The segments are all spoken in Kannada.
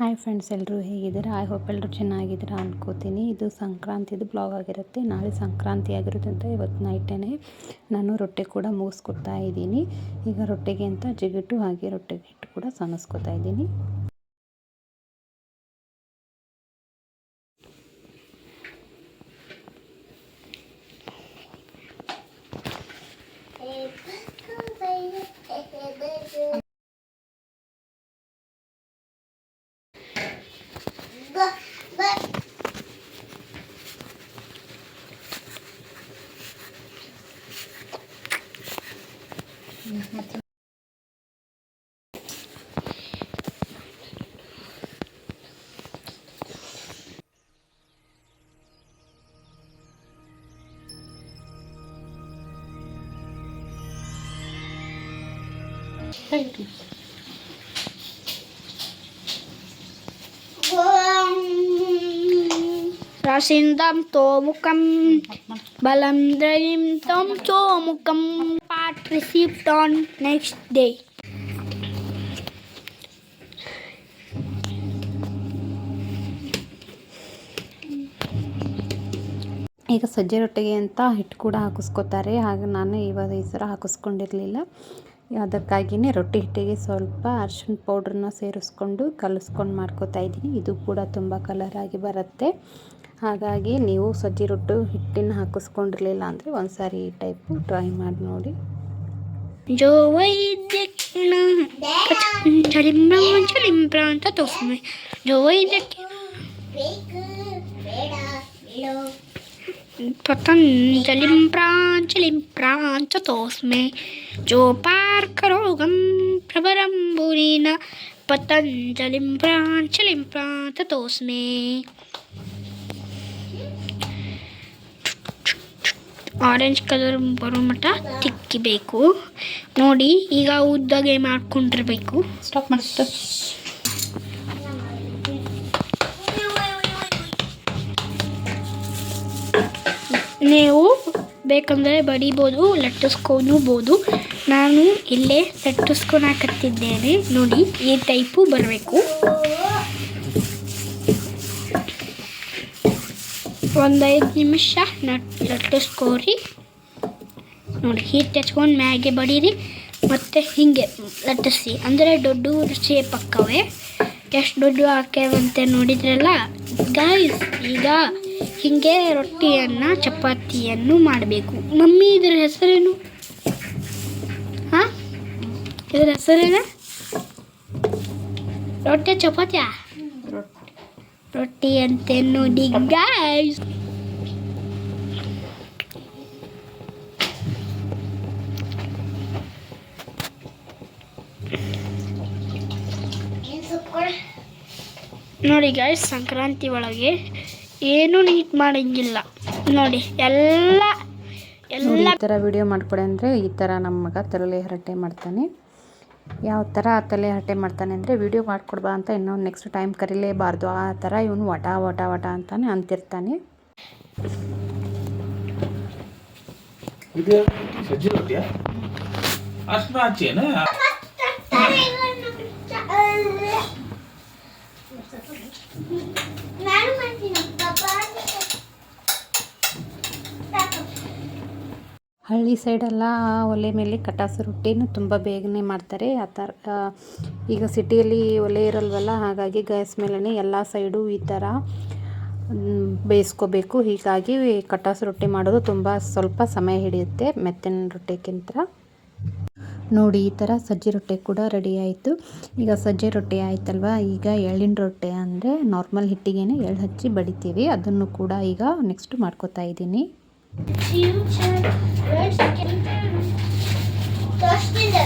ಹಾಯ್ ಫ್ರೆಂಡ್ಸ್ ಎಲ್ಲರೂ ಹೇಗಿದ್ದೀರಾ? ಐ ಹೋಪ್ ಎಲ್ಲರೂ ಚೆನ್ನಾಗಿದ್ದೀರಾ ಅಂದ್ಕೋತೀನಿ ಇದು ಸಂಕ್ರಾಂತಿದು ಬ್ಲಾಗ್ ಆಗಿರುತ್ತೆ. ನಾಳೆ ಸಂಕ್ರಾಂತಿ ಆಗಿರೋದ್ರಿಂದ ಇವತ್ತು ನೈಟೇ ನಾನು ರೊಟ್ಟಿ ಕೂಡ ಮುಗಿಸ್ಕೊಡ್ತಾ ಇದ್ದೀನಿ. ಈಗ ರೊಟ್ಟಿಗೆ ಅಂತ ಜಿಗಿಟ್ಟು ಹಾಗೆ ರೊಟ್ಟಿಗೆ ಹಿಟ್ಟು ಕೂಡ ಸನಸ್ಕೊತಾ ಇದ್ದೀನಿ. ತ್ಯಾಂಕ್ ಯು ರಾಶಿಯಿಂದ ತಮ್ ತೋಮುಕಮ್ ಬಲಂದ್ರಯಿಂದ ಆನ್ ನೆಕ್ಸ್ಟ್ ಡೇ. ಈಗ ಸಜ್ಜೆ ರೊಟ್ಟಿಗೆ ಅಂತ ಹಿಟ್ಟು ಕೂಡ ಹಾಕಿಸ್ಕೊತಾರೆ. ಹಾಗೆ ನಾನು ಇವಾಗ ಈ ಸರ ಹಾಕಿಸ್ಕೊಂಡಿರಲಿಲ್ಲ. ಅದಕ್ಕಾಗಿಯೇ ರೊಟ್ಟಿ ಹಿಟ್ಟಿಗೆ ಸ್ವಲ್ಪ ಅರ್ಶಿಣ ಪೌಡ್ರನ್ನ ಸೇರಿಸ್ಕೊಂಡು ಕಲಸ್ಕೊಂಡು ಮಾಡ್ಕೋತಾ ಇದ್ದೀನಿ. ಇದು ಕೂಡ ತುಂಬ ಕಲರಾಗಿ ಬರುತ್ತೆ. ಹಾಗಾಗಿ ನೀವು ಸಜ್ಜಿ ರೊಟ್ಟು ಹಿಟ್ಟಿನ ಹಾಕಿಸ್ಕೊಂಡಿರಲಿಲ್ಲ ಅಂದರೆ ಒಂದು ಸಾರಿ ಈ ಟೈಪು ಟ್ರೈ ಮಾಡಿ ನೋಡಿ ಜೋ ವೈದ್ಯಕ್ಷಣ ಅಂತ ಜೋ ವೈದ್ಯಕ್ಷಣ पतंजलिं प्राञ्जलिं प्राञ्चतोऽस्मे जो पार्करोगं प्रबलं भूरिन पतञ्जलिं प्राञ्जलिं प्राञ्चतोऽस्मे ಆರೆಂಜ್ ಕಲರ್ ಬರೋ ಮಟ್ಟ ತಿಕ್ಕಿಬೇಕು ನೋಡಿ ಈಗ ಉದ್ದಾಗೆ ಮಾಡ್ಕೊಂಡಿರ್ಬೇಕು ಸ್ಟಾಪ್ ಮಾಡಿಸ್ತು ನೀವು ಬೇಕಂದರೆ ಬಡಿಬೋದು ಲಟ್ಟಿಸ್ಕೊಳ್ಬೋದು ನಾನು ಇಲ್ಲೇ ಲಟ್ಟಿಸ್ಕೊಳಕತ್ತಿದ್ದೇನೆ ನೋಡಿ ಈ ಟೈಪು ಬರಬೇಕು. ಒಂದೈದು ನಿಮಿಷ ನಟ್ ಲಟ್ಟಿಸ್ಕೋರಿ. ನೋಡಿ, ಹೀಟ್ ಹಚ್ಕೊಂಡು ಮ್ಯಾಗೆ ಬಡೀರಿ. ಮತ್ತು ಹೀಗೆ ಲಟ್ಟಿಸಿ. ಅಂದರೆ ದೊಡ್ಡ ಶೇಪ್ ಪಕ್ಕವೇ ಎಷ್ಟು ದೊಡ್ಡ ಹಾಕ್ಯಾವಂತೆ ನೋಡಿದ್ರಲ್ಲ. ಗಾಯ್ಸ್ ಈಗ ಹೀಗೆ ರೊಟ್ಟಿಯನ್ನು, ಚಪಾತಿಯನ್ನು ಮಾಡಬೇಕು. ಮಮ್ಮಿ, ಇದರ ಹೆಸರೇನು? ಹಾ? ಇದರ ಹೆಸರೇನು? ರೊಟ್ಟಿ, ಚಪಾತಿಯಾ? ರೊಟ್ಟಿ ಅಂತೆ ನೋಡಿ ಗಾಯ್ಸ್ ನೋಡಿ ಗಾಯ್ಸ್ ಸಂಕ್ರಾಂತಿ ಒಳಗೆ ಏನು ನೀಟ್ ಮಾಡಂಗಿಲ್ಲ. ನೋಡಿ ಎಲ್ಲ ಎಲ್ಲ ಈ ಥರ ವಿಡಿಯೋ ಮಾಡ್ಕೊಡಿ ಅಂದರೆ ಈ ಥರ ನಮ್ಮ ಮಗ ತಲೆ ಹರಟೆ ಮಾಡ್ತಾನೆ. ಯಾವ ಥರ ತಲೆ ಹರಟೆ ಮಾಡ್ತಾನೆ ಅಂದರೆ ವಿಡಿಯೋ ಮಾಡ್ಕೊಡ್ಬಾ ಅಂತ ಇನ್ನೊಂದು ನೆಕ್ಸ್ಟ್ ಟೈಮ್ ಕರೀಲೇಬಾರ್ದು. ಆ ಥರ ಇವನು ವಟ ವಟ ವಟ ಅಂತಾನೆ ಅಂತಿರ್ತಾನೆ. ಇದು ಸಜ್ಜಿ ರೊಟ್ಟಿಯಾ ಅಷ್ಟು ಆಚೆನಾ ಹಳ್ಳಿ ಸೈಡೆಲ್ಲ ಒಲೆ ಮೇಲೆ ಕಟಾಸು ರೊಟ್ಟಿನೂ ತುಂಬ ಬೇಗನೆ ಮಾಡ್ತಾರೆ. ಆ ಥರ ಈಗ ಸಿಟಿಯಲ್ಲಿ ಒಲೆ ಇರಲ್ವಲ್ಲ, ಹಾಗಾಗಿ ಗ್ಯಾಸ್ ಮೇಲೇ ಎಲ್ಲ ಸೈಡು ಈ ಥರ ಬೇಯಿಸ್ಕೋಬೇಕು. ಹೀಗಾಗಿ ಕಟಾಸು ರೊಟ್ಟಿ ಮಾಡೋದು ತುಂಬ ಸ್ವಲ್ಪ ಸಮಯ ಹಿಡಿಯುತ್ತೆ ಮೆತ್ತಿನ ರೊಟ್ಟಿಗಿಂತ ನೋಡಿ, ಈ ಥರ ಸಜ್ಜೆ ರೊಟ್ಟಿ ಕೂಡ ರೆಡಿ ಆಯಿತು. ಈಗ ಸಜ್ಜೆ ರೊಟ್ಟಿ ಆಯ್ತಲ್ವ? ಈಗ ಎಳ್ಳಿನ ರೊಟ್ಟಿ ಅಂದರೆ ನಾರ್ಮಲ್ ಹಿಟ್ಟಿಗೆ ಎಳ್ಳು ಹಚ್ಚಿ ಬಡಿತೀವಿ. ಅದನ್ನು ಕೂಡ ಈಗ ನೆಕ್ಸ್ಟ್ ಮಾಡ್ಕೋತಾ ಇದ್ದೀನಿ. future birds can Doşkili.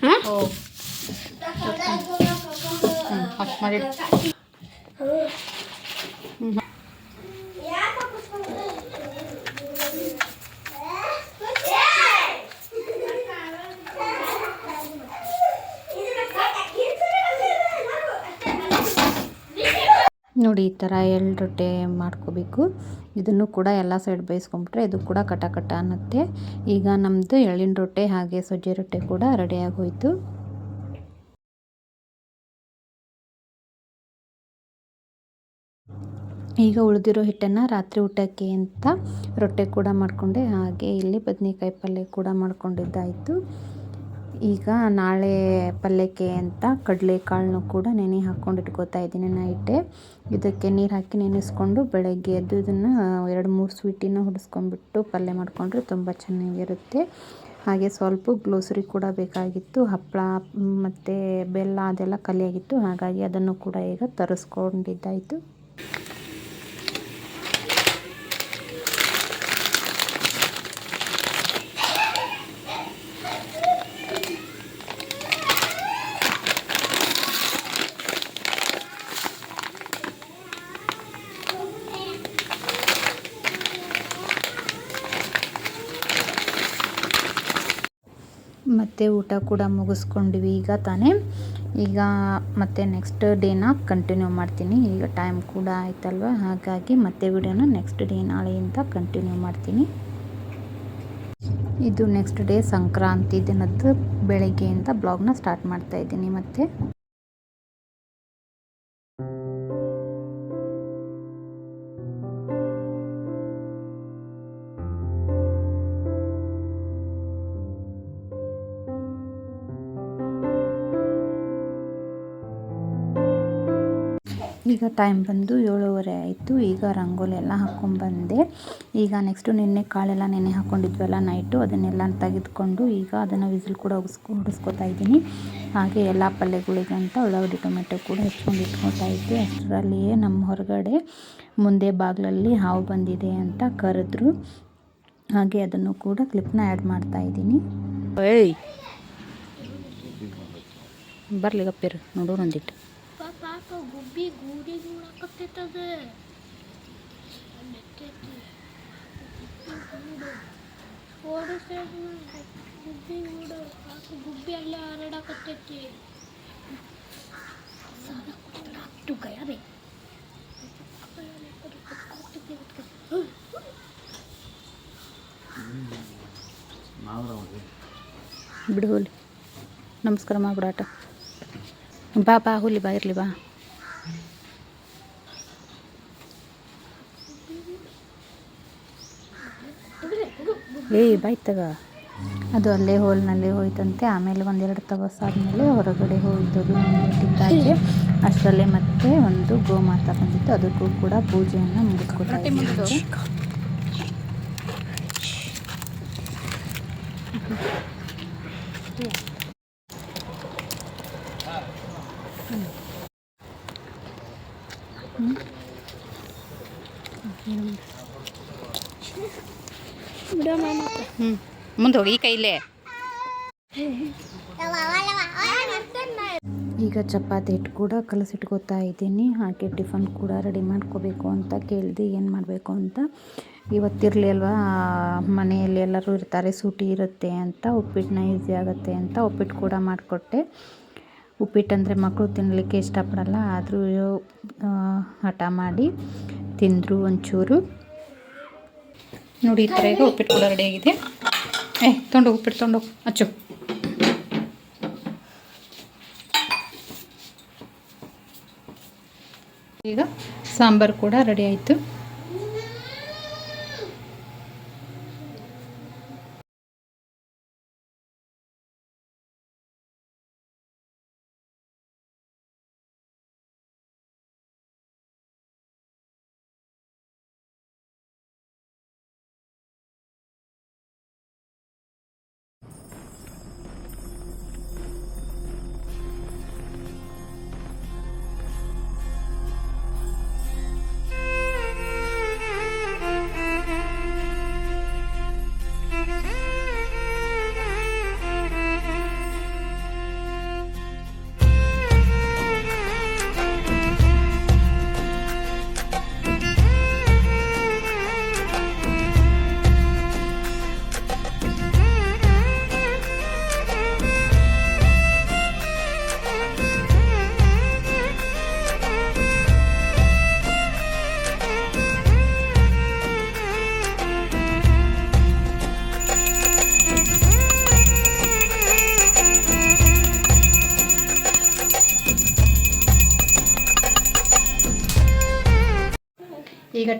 Hmm? Oh. Hush, Hmm, hot. ನೋಡಿ ಈ ಥರ ಎಳ್ಳು ರೊಟ್ಟೆ ಮಾಡ್ಕೋಬೇಕು. ಇದನ್ನು ಕೂಡ ಎಲ್ಲ ಸೈಡ್ ಬೇಯಿಸ್ಕೊಂಬಿಟ್ರೆ ಇದು ಕೂಡ ಕಟ ಕಟ ಅನ್ನತ್ತೆ. ಈಗ ನಮ್ಮದು ಎಳ್ಳಿನ ರೊಟ್ಟೆ ಹಾಗೆ ಸಜ್ಜೆ ರೊಟ್ಟೆ ಕೂಡ ರೆಡಿಯಾಗಿ ಹೋಯಿತು ಈಗ ಉಳಿದಿರೋ ಹಿಟ್ಟನ್ನು ರಾತ್ರಿ ಊಟಕ್ಕೆ ಅಂತ ರೊಟ್ಟೆ ಕೂಡ ಮಾಡಿಕೊಂಡೆ. ಹಾಗೆ ಇಲ್ಲಿ ಬದನೆಕಾಯಿ ಪಲ್ಯ ಕೂಡ ಮಾಡ್ಕೊಂಡಿದ್ದಾಯಿತು. ಈಗ ನಾಳೆ ಪಲ್ಯಕ್ಕೆ ಅಂತ ಕಡಲೆಕಾಳನ್ನು ಕೂಡ ನೆನೆ ಹಾಕ್ಕೊಂಡು ಇಟ್ಕೋತಾ ಇದ್ದೀನಿ ನೈಟೇ ಇದಕ್ಕೆ ನೀರು ಹಾಕಿ ನೆನೆಸ್ಕೊಂಡು ಬೆಳಗ್ಗೆ ಎದ್ದು ಇದನ್ನು ಎರಡು ಮೂರು ಸ್ವೀಟಿನ ಹೊಡಿಸ್ಕೊಂಡ್ಬಿಟ್ಟು ಪಲ್ಯ ಮಾಡಿಕೊಂಡ್ರೆ ತುಂಬ ಚೆನ್ನಾಗಿರುತ್ತೆ. ಹಾಗೆ ಸ್ವಲ್ಪ ಗ್ಲೋಸರಿ ಕೂಡ ಬೇಕಾಗಿತ್ತು, ಹಪ್ಪಳ ಮತ್ತು ಬೆಲ್ಲ ಅದೆಲ್ಲ ಕಲಿಯಾಗಿತ್ತು ಹಾಗಾಗಿ ಅದನ್ನು ಕೂಡ ಈಗ ತರಿಸ್ಕೊಂಡಿದ್ದಾಯಿತು. ಮತ್ತು ಊಟ ಕೂಡ ಮುಗಿಸ್ಕೊಂಡ್ವಿ. ಈಗ ತಾನೇ ಈಗ ಮತ್ತೆ ನೆಕ್ಸ್ಟ್ ಡೇನ ಕಂಟಿನ್ಯೂ ಮಾಡ್ತೀನಿ. ಈಗ ಟೈಮ್ ಕೂಡ ಆಯ್ತಲ್ವ? ಹಾಗಾಗಿ ಮತ್ತೆ ವಿಡಿಯೋನ ನೆಕ್ಸ್ಟ್ ಡೇ ನಾಳೆಯಿಂದ ಕಂಟಿನ್ಯೂ ಮಾಡ್ತೀನಿ. ಇದು ನೆಕ್ಸ್ಟ್ ಡೇ ಸಂಕ್ರಾಂತಿ ದಿನದ್ದು ಬೆಳಗ್ಗೆಯಿಂದ ಬ್ಲಾಗ್ನ ಸ್ಟಾರ್ಟ್ ಮಾಡ್ತಾ ಇದ್ದೀನಿ ಮತ್ತೆ. ಈಗ ಟೈಮ್ ಬಂದು ಏಳುವರೆ ಆಯಿತು. ಈಗ ರಂಗೋಲಿ ಎಲ್ಲ ಹಾಕ್ಕೊಂಡ್ಬಂದೆ ಈಗ ನೆಕ್ಸ್ಟು ನಿನ್ನೆ ಕಾಳೆಲ್ಲ ನೆನೆ ಹಾಕ್ಕೊಂಡಿದ್ವಲ್ಲ ನೈಟು ಅದನ್ನೆಲ್ಲ ತೆಗೆದುಕೊಂಡು ಈಗ ಅದನ್ನು ವಿಸಿಲ್ ಕೂಡ ಉಗಿಸ್ಕೊ ಹೊಡಿಸ್ಕೊತಾ ಇದ್ದೀನಿ. ಹಾಗೆ ಎಲ್ಲ ಪಲ್ಯಗಳಿಗಂತ ಉಳ್ಳಾಗಡ್ಡಿ, ಟೊಮೆಟೊ ಕೂಡ ಹೆಚ್ಕೊಂಡು ಇಟ್ಕೊತಾ ಇದ್ದೆ. ಅಷ್ಟರಲ್ಲಿಯೇ ನಮ್ಮ ಹೊರಗಡೆ ಮುಂದೆ ಬಾಗಿಲಲ್ಲಿ ಹಾವು ಬಂದಿದೆ ಅಂತ ಕರೆದ್ರು. ಹಾಗೆ ಅದನ್ನು ಕೂಡ ಕ್ಲಿಪ್ನ ಆ್ಯಡ್ ಮಾಡ್ತಾ ಇದ್ದೀನಿ. ಏಯ್! ಬರಲಿ ಗಪ್ಪೇರು ನೋಡೋರು ಒಂದಿಟ್ಟು ಪಾಪ ಗುಬ್ಬಿ ಗೂಡಿ ಗೂಡಾಕತ್ತೈತದ ಓಡಿಸ್ಬೇಕು ಗುಬ್ಬಿ ಗೂಡು ಪಾಪ ಗುಬ್ಬಿ ಅಲ್ಲೇ ಹರಡಾಕತ್ತೈತಿ ಸಾಲ ಕೊಡ್ತಾರ ಅಷ್ಟು ಗಯ ಬೇ ಬಿಡು ಹೋಲಿ ನಮಸ್ಕಾರ ಮಾಡ್ಬಿಡಾಟ ಬಾ ಬಾ ಹುಲಿ ಬಾ ಇರಲಿ ಬಾ ಏಯ್ ಬಾಯ್ ತಗ ಅದು ಅಲ್ಲೇ ಹೋಲ್ನಲ್ಲಿ ಹೋಯ್ತಂತೆ. ಆಮೇಲೆ ಒಂದೆರಡು ತವಸ ಆದಮೇಲೆ ಹೊರಗಡೆ ಹೋಯ್ತದು ಇಟ್ಟಿದ್ದಾಗೆ. ಅಷ್ಟರಲ್ಲೇ ಮತ್ತೆ ಒಂದು ಗೋಮಾತ ಬಂದಿತ್ತು. ಅದಕ್ಕೂ ಕೂಡ ಪೂಜೆಯನ್ನು ಮುಗಿಸ್ಕೊತಾ ಇದ್ದೀವಿ ಬಿಡೋ ಮಾಮ ಮುಂದೆ ಹೋಗಿ ಈ ಕೈಲೇ ಈಗ ಚಪಾತಿ ಹಿಟ್ಟು ಕೂಡ ಕಲಸಿಟ್ಕೋತಾ ಇದ್ದೀನಿ. ಹಾಗೆ ಟಿಫನ್ ಕೂಡ ರೆಡಿ ಮಾಡ್ಕೋಬೇಕು ಅಂತ ಕೇಳಿದೆ ಏನು ಮಾಡಬೇಕು ಅಂತ. ಇವತ್ತಿರಲಿ ಅಲ್ವಾ, ಮನೆಯಲ್ಲಿ ಎಲ್ಲರೂ ಇರ್ತಾರೆ, ಸೂಟಿ ಇರುತ್ತೆ ಅಂತ ಉಪ್ಪಿಟ್ಟನ್ನ ಈಸಿ ಆಗುತ್ತೆ ಅಂತ ಉಪ್ಪಿಟ್ಟು ಕೂಡ ಮಾಡಿಕೊಟ್ಟೆ. ಉಪ್ಪಿಟ್ಟು ಅಂದರೆ ಮಕ್ಕಳು ತಿನ್ನಲಿಕ್ಕೆ ಇಷ್ಟಪಡಲ್ಲ, ಆದರೂ ಹಠ ಮಾಡಿ ತಿಂದರು ಒಂಚೂರು. ನೋಡಿ, ಈ ಥರ ಈಗ ಉಪ್ಪಿಟ್ಟು ಕೂಡ ರೆಡಿ ಆಗಿದೆ. ಏ ತೊಗೊಂಡೋಗಿ ಉಪ್ಪಿಟ್ಟು ತೊಗೊಂಡೋಗಿ ಅಚ್ಚು. ಈಗ ಸಾಂಬಾರು ಕೂಡ ರೆಡಿ ಆಯಿತು.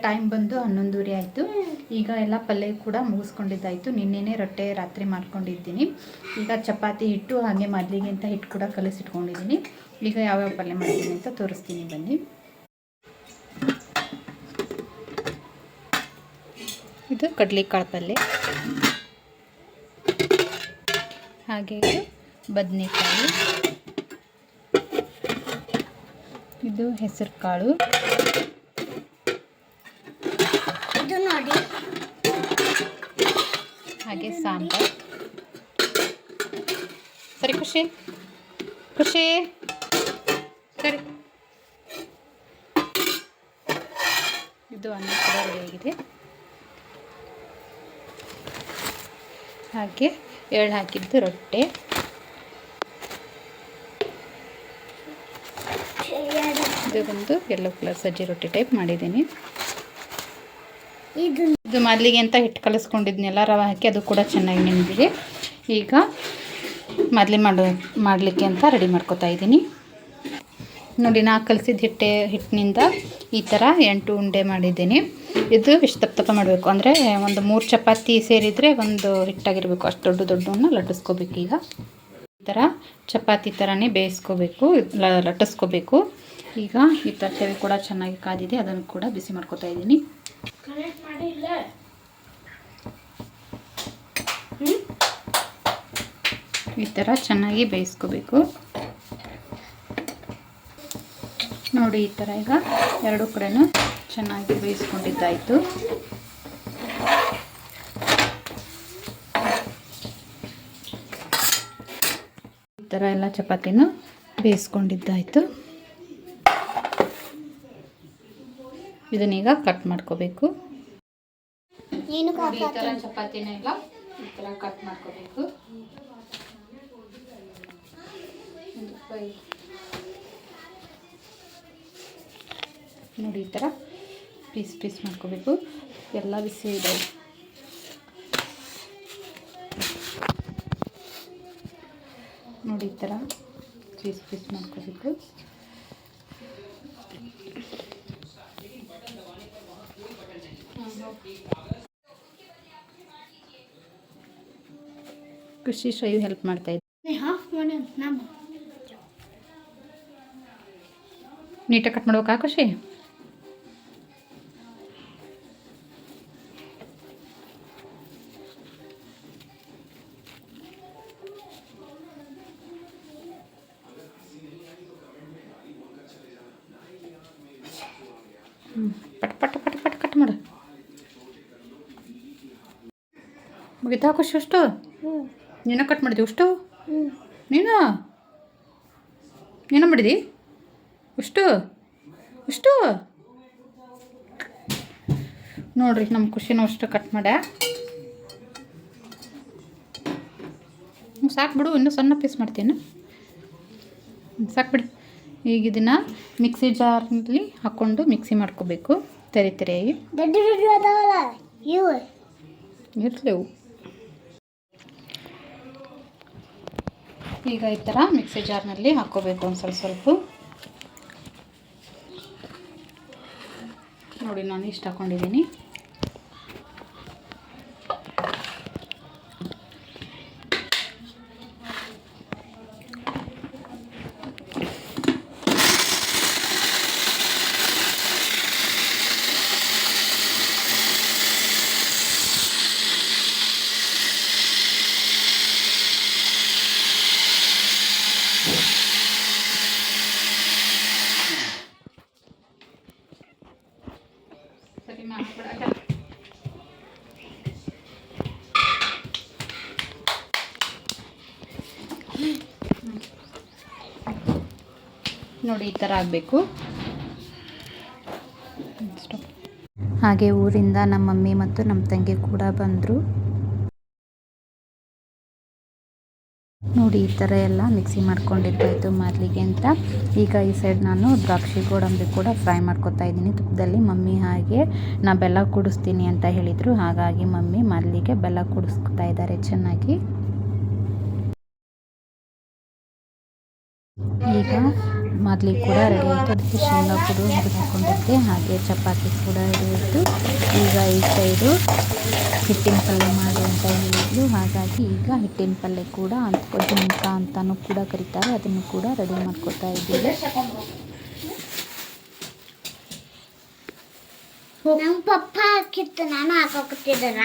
ಟೈಮ್ ಬಂದು ಹನ್ನೊಂದೂವರೆ ಆಯಿತು. ಈಗ ಎಲ್ಲ ಪಲ್ಯ ಕೂಡ ಮುಗಿಸ್ಕೊಂಡಿದ್ದಾಯಿತು. ನಿನ್ನೆನೇ ರೊಟ್ಟೆ ರಾತ್ರಿ ಮಾಡ್ಕೊಂಡಿದ್ದೀನಿ. ಈಗ ಚಪಾತಿ ಹಿಟ್ಟು ಹಾಗೆ ಮೊದಲಿಗೆ ಅಂತ ಹಿಟ್ಟು ಕೂಡ ಕಲಸಿಟ್ಕೊಂಡಿದ್ದೀನಿ. ಈಗ ಯಾವ್ಯಾವ ಪಲ್ಯ ಮಾಡ್ತೀನಿ ಅಂತ ತೋರಿಸ್ತೀನಿ ಬನ್ನಿ. ಇದು ಕಡ್ಲೆಕಾಳು ಪಲ್ಯ. ಹಾಗೆ ಇದು ಬದನೆಕಾಯಿ. ಇದು ಹೆಸರು ಕಾಳು ಇದು ನೋಡಿ ಹಾಗೆ ಸಾಂಬಾರ್. ಸರಿ, ಖುಷಿ. ಖುಷಿ. ಸರಿ. ಇದು ಅನ್ನ ಕೂಡ ರೆಡಿಯಾಗಿದೆ ಹಾಗೆ ಎಳ್ಳು ಹಾಕಿದ್ದು ರೊಟ್ಟೆ. ಇದು ಬಂದು ಎಲ್ಲೋ ಕಲರ್ ಸಜ್ಜಿ ರೊಟ್ಟಿ ಟೈಪ್ ಮಾಡಿದ್ದೀನಿ. ಇದು ಮಲ್ಲಿಗೆ ಮೊದಲಿಗೆ ಅಂತ ಹಿಟ್ಟು ಕಲಿಸ್ಕೊಂಡಿದ್ನೆಲ್ಲ ರವೆ ಹಾಕಿ ಅದು ಕೂಡ ಚೆನ್ನಾಗಿ ನೆನೆದಿದೆ ಈಗ ಮೊದಲೇ ಮಾಡೋ, ಮಾಡಲಿಕ್ಕೆ ಅಂತ ರೆಡಿ ಮಾಡ್ಕೊತಾ ಇದ್ದೀನಿ. ನೋಡಿ, ನಾ ಕಲಿಸಿದ ಹಿಟ್ಟೆ, ಹಿಟ್ಟಿನಿಂದ ಈ ಥರ ಎಂಟು ಉಂಡೆ ಮಾಡಿದ್ದೀನಿ. ಇದು ಇಷ್ಟು ತಪ್ಪ ಮಾಡಬೇಕು. ಅಂದರೆ ಒಂದು ಮೂರು ಚಪಾತಿ ಸೇರಿದರೆ ಒಂದು ಹಿಟ್ಟಾಗಿರಬೇಕು. ಅಷ್ಟು ದೊಡ್ಡ ದೊಡ್ಡವನ್ನು ಲಟ್ಟಿಸ್ಕೋಬೇಕು ಈಗ. ಈ ಥರ ಚಪಾತಿ ಥರನೇ ಬೇಯಿಸ್ಕೋಬೇಕು ಲಟ್ಟಿಸ್ಕೋಬೇಕು. ಈಗ ಈ ಥರ ಕೂಡ ಚೆನ್ನಾಗಿ ಕಾದಿದೆ. ಅದನ್ನು ಕೂಡ ಬಿಸಿ ಮಾಡ್ಕೊತಾ ಇದ್ದೀನಿ. ಈ ಥರ ಚೆನ್ನಾಗಿ ಬೇಯಿಸ್ಕೋಬೇಕು. ನೋಡಿ ಈ ಥರ ಈಗ ಎರಡು ಕಡೆನೂ ಚೆನ್ನಾಗಿ ಬೇಯಿಸ್ಕೊಂಡಿದ್ದಾಯಿತು. ಈ ಥರ ಎಲ್ಲ ಚಪಾತಿನೂ ಬೇಯಿಸ್ಕೊಂಡಿದ್ದಾಯಿತು. ಇದನ್ನೀಗ ಕಟ್ ಮಾಡ್ಕೋಬೇಕು. ನೋಡಿ ಈ ಥರ ಚಪಾತಿನ ಎಲ್ಲ ಈ ಥರ ಕಟ್ ಮಾಡ್ಕೋಬೇಕು. ನೋಡಿ ಈ ಥರ ಪೀಸ್ ಪೀಸ್ ಮಾಡ್ಕೋಬೇಕು. ಎಲ್ಲ ಬಿಸಿ ಇದಾವೆ ನೋಡಿ ಈ ಥರ ಪೀಸ್ ಪೀಸ್ ಮಾಡ್ಕೋಬೇಕು. ಕೃಷಿ ಶ್ರೈವ್ ಹೆಲ್ಪ್ ಮಾಡ್ತಾ ಇದ್ದೆ. ಹಾಫ್ ಮಾಡಿ ನಮ್ಮ ನೀಟಾಗಿ ಕಟ್ ಮಾಡ್ಬೇಕಾ ಖುಷಿ. ಪಟ್ ಪಟ್ ಪಟ್ ಪಟ್ ಕಟ್ ಮಾಡು. ಮುಗಿತಾ ಖುಷಿ ಅಷ್ಟು? ಹ್ಞೂ ನೀನು ಕಟ್ ಮಾಡಿದೆ ಅಷ್ಟು ನೀನು? ನೀನು ಮಾಡಿದಿ? ಉಷ್ಟು? ಉಷ್ಟು? ನೋಡ್ರಿ ನಮ್ಮ ಖುಷಿನೂ ಅಷ್ಟು ಕಟ್ ಮಾಡ ಸಾಕ್ಬಿಡು ಸಾಕು ಬಿಡು ಇನ್ನೂ ಸಣ್ಣ ಪೀಸ್ ಮಾಡ್ತೀನಿ. ಸಾಕು ಬಿಡಿ. ಈಗ ಇದನ್ನು ಮಿಕ್ಸಿ ಜಾರ್ನಲ್ಲಿ ಹಾಕ್ಕೊಂಡು ಮಿಕ್ಸಿ ಮಾಡ್ಕೋಬೇಕು. ತೆರೆ ತೆರೆಯಾಗಿ. ಈಗ ಈ ಥರ ಮಿಕ್ಸಿ ಜಾರ್ನಲ್ಲಿ ಹಾಕ್ಕೋಬೇಕು ಒಂದು ಸ್ವಲ್ಪ ಸ್ವಲ್ಪ. ನೋಡಿ ನಾನು ಇಷ್ಟು ಹಾಕ್ಕೊಂಡಿದ್ದೀನಿ ನೋಡಿ ಈ ಥರ ಆಗಬೇಕು. ಹಾಗೆ ಊರಿಂದ ನಮ್ಮ ಮಮ್ಮಿ ಮತ್ತು ನಮ್ಮ ತಂಗಿ ಕೂಡ ಬಂದರು. ನೋಡಿ ಈ ಥರ ಎಲ್ಲ ಮಿಕ್ಸಿ ಮಾಡ್ಕೊಂಡಿದ್ದಾಯಿತು ಮಾರ್ಲಿಗೆ ಅಂತ. ಈಗ ಈ ಸೈಡ್ ನಾನು ದ್ರಾಕ್ಷಿ ಗೋಡಂಬಿ ಕೂಡ ಫ್ರೈ ಮಾಡ್ಕೊತಾ ಇದ್ದೀನಿ. ತುಪ್ಪದಲ್ಲಿ ಮಮ್ಮಿ ಹಾಗೆ ನಾ ಬೆಲ್ಲ ಕುಡಿಸ್ತೀನಿ ಅಂತ ಹೇಳಿದರು. ಹಾಗಾಗಿ ಮಮ್ಮಿ ಮಾರ್ಲಿಗೆ ಬೆಲ್ಲ ಕುಡಿಸ್ತಾ ಇದ್ದಾರೆ ಚೆನ್ನಾಗಿ. ಈಗ ಮಾದಲಿ ಕೂಡ ರೆಡಿ ಆಯಿತು ಅದಕ್ಕೆ ಶೇಂಗಾ ಪುಡಿ ಹಾಕೊಂಡಿದ್ದೆ. ಹಾಗೆ ಚಪಾತಿ ಕೂಡ ರೆಡಿ ಆಯಿತು ಈಗ ಈ ಸೈಡು ಹಿಟ್ಟಿನ ಪಲ್ಯ ಮಾಡು ಅಂತ ಹೇಳಿದ್ಲು ಹಾಗಾಗಿ ಈಗ ಹಿಟ್ಟಿನ ಪಲ್ಯ ಕೂಡ ಅಂತ ಜುಮ್ಕ ಅಂತಲೂ ಕೂಡ ಕರೀತಾರೆ. ಅದನ್ನು ಕೂಡ ರೆಡಿ ಮಾಡ್ಕೊತಾ ಇದ್ದೀವಿ. ನಮ್ಮ ಪಪ್ಪ ಹಾಕಿತ್ತು ನಾನು ಹಾಕೋಕತ್ತಿದ್ದಾರ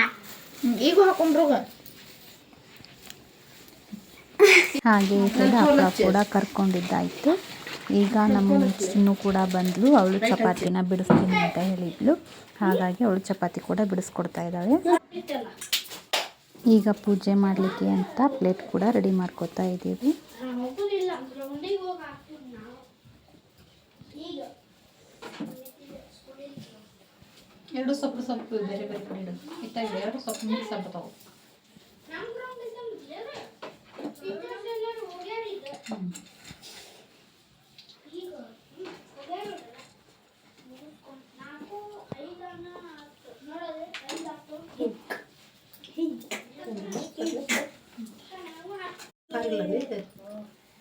ಈಗ ಹಾಕೊಂಡ್ರು ಹಾಗೆ ಈ ಹಪ್ಪಳ ಕೂಡ ಕರ್ಕೊಂಡಿದ್ದಾಯಿತು. ಈಗ ನಮ್ಮ ಚಿನ್ನು ಕೂಡ ಬಂದಳು ಅವಳು ಚಪಾತಿನ ಬಿಡಿಸ್ತೀನಿ ಅಂತ ಹೇಳಿದ್ಲು. ಹಾಗಾಗಿ ಅವಳು ಚಪಾತಿ ಕೂಡ ಬಿಡಿಸ್ಕೊಡ್ತಾ ಇದ್ದಾಳೆ. ಈಗ ಪೂಜೆ ಮಾಡಲಿಕ್ಕೆ ಅಂತ ಪ್ಲೇಟ್ ಕೂಡ ರೆಡಿ ಮಾಡ್ಕೊತಾ ಇದ್ದೀವಿ. ಎರಡು ಸೊಪ್ಪು ಸೊಪ್ಪು ಬೇರೆ ಬೇರೆ ಕಡೆ ಇಡು. ಇತ್ತಾಗ ಎರಡು ಸೊಪ್ಪು ಮಿಕ್ಸ್ ಆಗ್ಬಿಡ್ತಾವೆ ನಮ್ಮ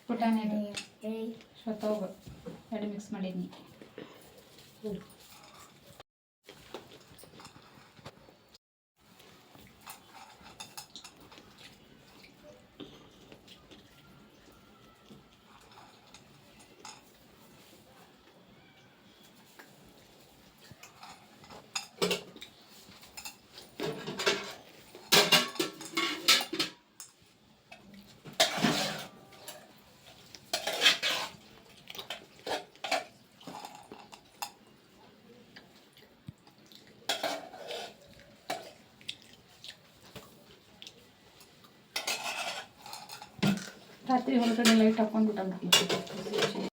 ಪುಟಾಣಿ ಸ್ವತೋಗ ಎರಡು ಮಿಕ್ಸ್ ಮಾಡಿದ್ನಿ. ರಾತ್ರಿ ಹೊರಗಡೆ ಲೈಟ್ ಹಾಕೊಂಡ್ಬಿಟ್ಟು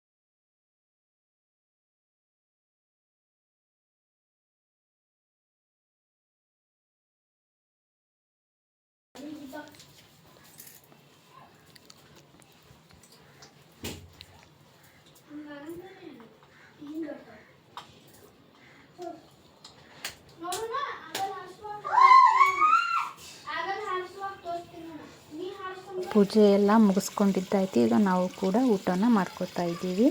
ಪೂಜೆ ಎಲ್ಲ ಮುಗಿಸ್ಕೊಂಡಿದ್ದಾಯ್ತು. ಈಗ ನಾವು ಕೂಡ ಊಟನ ಮಾಡ್ಕೊತಾ ಇದ್ದೀವಿ.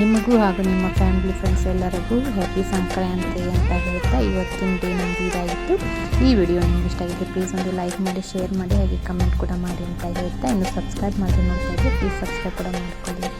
ನಿಮಗೂ ಹಾಗೂ ನಿಮ್ಮ ಫ್ಯಾಮಿಲಿ ಫ್ರೆಂಡ್ಸ್ ಎಲ್ಲರಿಗೂ ಹ್ಯಾಪಿ ಸಂಕ್ರಾಂತಿ ಅಂತ ಹೇಳ್ತಾ ಇವತ್ತಿನ ಡೇ ನಮ್ದು ಇದಾಗಿತ್ತು. ಈ ವಿಡಿಯೋ ನಿಮ್ಗೆ ಇಷ್ಟ ಆಗಿದೆ ಪ್ಲೀಸ್ ಒಂದು ಲೈಕ್ ಮಾಡಿ ಶೇರ್ ಮಾಡಿ, ಹಾಗೆ ಕಮೆಂಟ್ ಕೂಡ ಮಾಡಿ ಅಂತ ಹೇಳ್ತಾ ಇನ್ನು ಸಬ್ಸ್ಕ್ರೈಬ್ ಮಾಡಿ ನೋಡ್ತಾ ಇದ್ದೆ ಪ್ಲೀಸ್ ಸಬ್ಸ್ಕ್ರೈಬ್ ಕೂಡ ಮಾಡ್ಕೊಳ್ಳಿ.